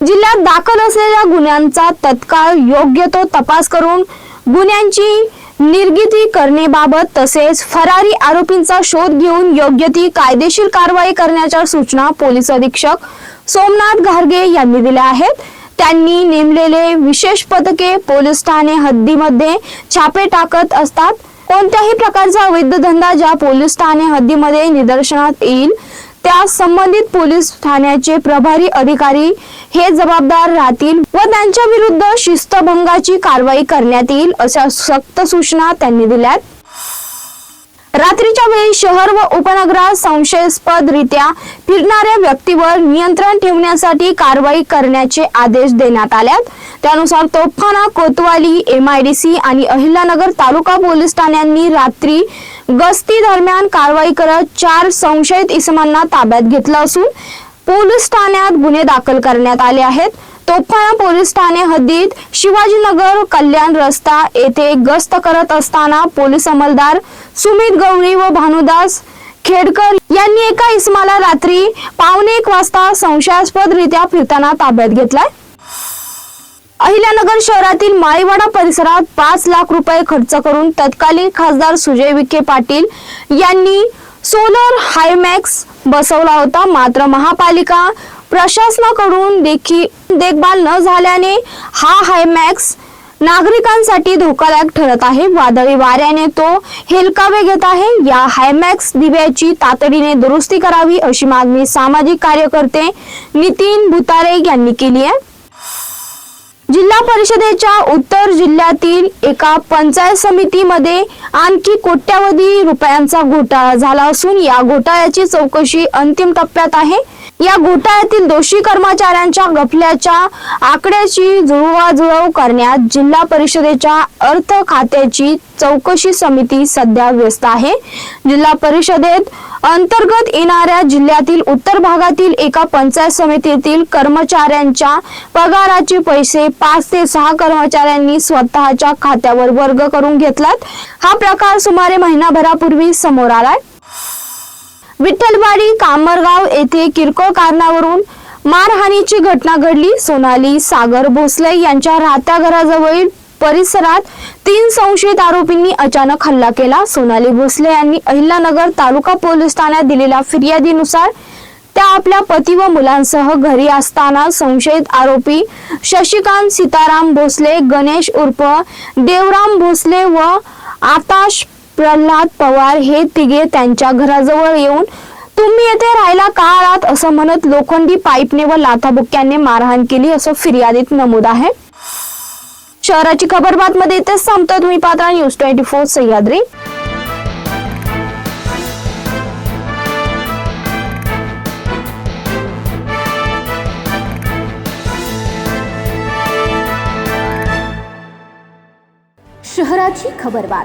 जिल्ह्यात दाखल असलेल्या गुन्ह्यांचा तत्काळ योग्य तो तपास करून गुन्ह्यांची निर्गिती करण्याबाबत तसेच फरारी आरोपींचा शोध घेऊन योग्य ती कायदेशीर कारवाई करण्याच्या सूचना पोलीस अधीक्षक सोमनाथ घारगे यांनी दिल्या आहेत. त्यांनी नेमलेले विशेष पथके पोलीस ठाणे हद्दीमध्ये छापे टाकत असतात. कोणत्याही प्रकारचा अवैध धंदा ज्या पोलीस ठाणे हद्दीमध्ये निदर्शनात येईल त्या संबंधित पोलीस ठाण्याचे प्रभारी अधिकारी हे जबाबदार राहतील व त्यांच्या विरुद्ध शिस्तभंगाची कारवाई करण्यात येईल अशा सक्त सूचना त्यांनी दिल्यात. रात्रीच्या वेळी शहर व उपनगरात संशयास्पद रित्या फिरणाऱ्या व्यक्तीवर नियंत्रण ठेवण्यासाठी कारवाई करण्याचे आदेश देण्यात आल्यात. त्यानुसार तोफखाना कोतवाली एमआयडीसी आणि अहिल्यानगर तालुका पोलीस ठाण्यांनी रात्री गस्ती दरम्यान कारवाई करत चार संशयित इसमांना ताब्यात घेतलं असून पोलीस ठाण्यात गुन्हे दाखल करण्यात आले आहेत. तोफखाना पोलीस ठाणे हद्दीत शिवाजीनगर कल्याण रस्ता येथे गस्त करत असताना पोलीस अंमलदार सुमित गवळी व भानुदास खेडकर यांनी एका इसमाला रात्री पावणे एक वाजता संशयास्पदरित्या फिरताना ताब्यात घेतलाय. अहिल्यानगर शहरातील माळीवाडा परिसरात पाच लाख रुपये खर्च करून तत्कालीन खासदार सुजय विखे पाटील यांनी सोलर हायमॅक्स बसवला होता. मात्र महापालिका प्रशासनाकडून देखील देखभाल न झाल्याने हा हायमॅक्स नागरिकांसाठी धोकादायक ठरत आहे. वादळी वाऱ्याने तो हेलकावे घेत आहे. या हायमॅक्स दिव्याची तातडीने दुरुस्ती करावी अशी मागणी सामाजिक कार्यकर्ते नितीन भुतारे यांनी केली आहे. जिल्हा परिषदेच्या उत्तर जिल्ह्यातील एका पंचायत समितीमध्ये आणखी कोट्यावधी रुपयांचा घोटाळा झाला असून या घोटाळ्याची चौकशी अंतिम टप्प्यात आहे. या घोटाळ्यातील दोषी कर्मचाऱ्यांच्या गफल्याच्या आकड्याची जुळवाजुळव करण्यात जिल्हा परिषदेच्या अर्थ खात्याची चौकशी समिती सध्या व्यस्त आहे. जिल्हा परिषदेत अंतर्गत येणाऱ्या जिल्ह्यातील उत्तर भागातील एका पंचायत समितीतील कर्मचाऱ्यांच्या पगाराचे पैसे पाच ते सहा कर्मचाऱ्यांनी स्वतःच्या खात्यावर वर्ग करून घेतलात. हा प्रकार सुमारे महिनाभरापूर्वी समोर आलाय. विठ्ठलवाडी कामरगाव येथे किरकोळ कारणावरून मारहाणीची घटना घडली. सोनाली सागर भोसले यांच्या राहत्या घराजवळील परिसरात तीन संशयित आरोपींनी अचानक हल्ला केला. सोनाली भोसले यांनी अहिल्यानगर तालुका पोलीस ठाण्यात दिलेल्या फिर्यादीनुसार त्या आपल्या पती व मुलांसह घरी असताना संशयित आरोपी शशिकांत सीताराम भोसले गणेश उर्फ देवराम भोसले व आताश प्रल्हाद पवार हे तिघे त्यांच्या घराजवळ येऊन तुम्ही येथे राहायला का आलात असं म्हणत लोखंडी पाईपने व लाथाबुक्क्याने मारहाण केली असं फिर्यादीत नमूद आहे. शहराची खबरमध्ये इथेच संपतो. तुम्ही पाहता न्यूज ट्वेंटी फोर सह्याद्री. शहराची खबरबात